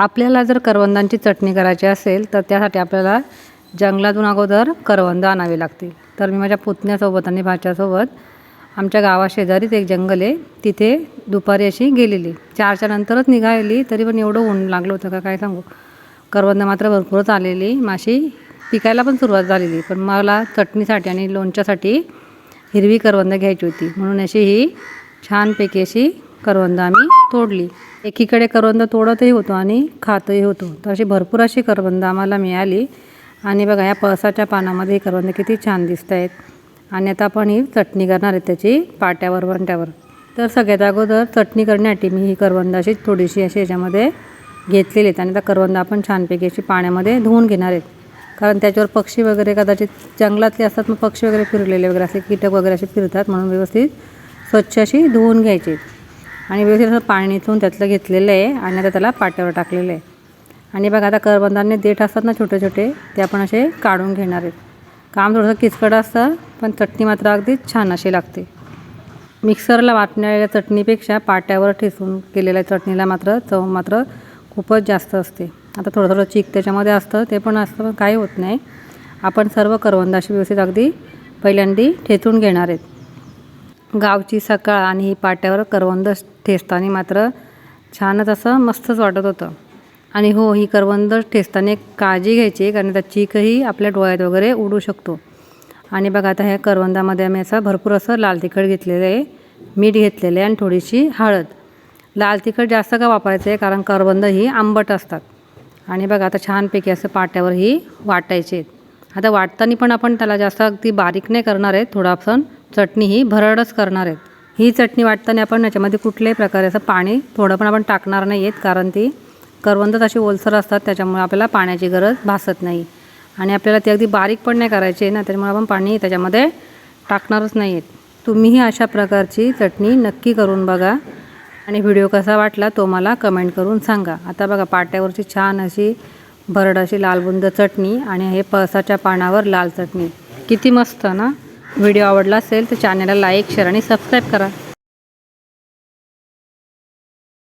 आपल्याला जर करवंदांची चटणी करायची असेल तर त्यासाठी आपल्याला जंगलातून अगोदर करवंद आणावे लागतील. तर मी माझ्या पुतण्यासोबत आणि भाच्यासोबत आमच्या गावाशेजारीच एक जंगल आहे. तिथे दुपारी अशी गेलेली. चारच्या नंतरच निघालेली तरी पण एवढं ऊन लागलं होतं का काय सांगू? करवंद मात्र भरपूरच आलेली. माशी पिकायला पण सुरुवात झालेली. पण मला चटणीसाठी आणि लोणच्यासाठी हिरवी करवंद घ्यायची होती. म्हणून अशी ही छानपैकी अशी करवंद आम्ही तोडली. एकीकडे करवंद तोडतही होतो आणि खातही होतो. तर अशी भरपूर अशी करवंद आम्हाला मिळाली. आणि बघा या पळसाच्या पानामध्ये ही करवंद किती छान दिसत आहेत आणि आता आपण ही चटणी करणार आहे त्याची पाट्यावर वंट्यावर. तर सगळ्यात अगोदर चटणी करण्यासाठी मी ही करवंद अशी थोडीशी अशी याच्यामध्ये घेतलेली आहेत. आणि त्या करवंद आपण छानपैकी अशी पाण्यामध्ये धुवून घेणार आहेत. कारण त्याच्यावर पक्षी वगैरे कदाचित जंगलातले असतात मग पक्षी वगैरे फिरलेले वगैरे असे कीटक वगैरे असे फिरतात म्हणून व्यवस्थित स्वच्छ अशी धुवून घ्यायची. आणि व्यवस्थित असं पाणी इथून त्यातलं घेतलेलं आहे आणि आता त्याला पाट्यावर टाकलेलं आहे. आणि बघा आता करबंदाने देठ असतात ना छोटे छोटे ते आपण असे काढून घेणार आहेत. काम थोडंसं किचकट असतं पण चटणी मात्र अगदी छान अशी लागते. मिक्सरला वाटणाऱ्या चटणीपेक्षा पाट्यावर ठेसून केलेल्या चटणीला मात्र चव मात्र खूपच जास्त असते. आता थोडं थोडं चीक त्याच्यामध्ये असतं ते पण असतं पण काही होत नाही. आपण सर्व करवंदाशी व्यवस्थित अगदी पहिल्यांदी ठेचून घेणार आहेत. गावची सकाळ आणि ही पाट्यावर करवंद ठेचताना मात्र छानच असं मस्तच वाटत होतं. आणि हो ही करवंद ठेचताना काळजी घ्यायची कारण त्यात चीकही आपल्या डोळ्यात वगैरे उडू शकतो. आणि बघा आता ह्या करवंदामध्ये आम्ही असं भरपूर असं लाल तिखट घेतलेलं आहे मीठ घेतलेलं आहे आणि थोडीशी हळद. लाल तिखट जास्त का वापरायचं आहे? कारण करवंद ही आंबट असतात. आणि बघा आता छानपैकी असं पाट्यावर ही वाटायचे आहेत. आता वाटताना पण आपण त्याला जास्त अगदी बारीक नाही करणार आहे थोडं आपण चटणी ही भरडच करणार आहेत. ही चटणी वाटताना आपण याच्यामध्ये कुठल्याही प्रकारे असं पाणी थोडं पण आपण टाकणार नाही आहेत कारण ती करवंदच अशी ओलसर असतात त्याच्यामुळे आपल्याला पाण्याची गरज भासत नाही. आणि आपल्याला ती अगदी बारीक पण नाही करायची आहे ना त्याच्यामुळे आपण पाणी त्याच्यामध्ये टाकणारच नाही आहेत. तुम्हीही अशा प्रकारची चटणी नक्की करून बघा. आणि व्हिडिओ कसा वाटला तो मला कमेंट करून सांगा. आता बघा पाट्यावरची छान अशी भरड अशी लालबुंद चटणी आणि हे पळसाच्या पानावर लाल चटणी. किती मस्त ना? व्हिडिओ आवडला असेल तर चॅनलला लाईक शेअर आणि सबस्क्राईब करा.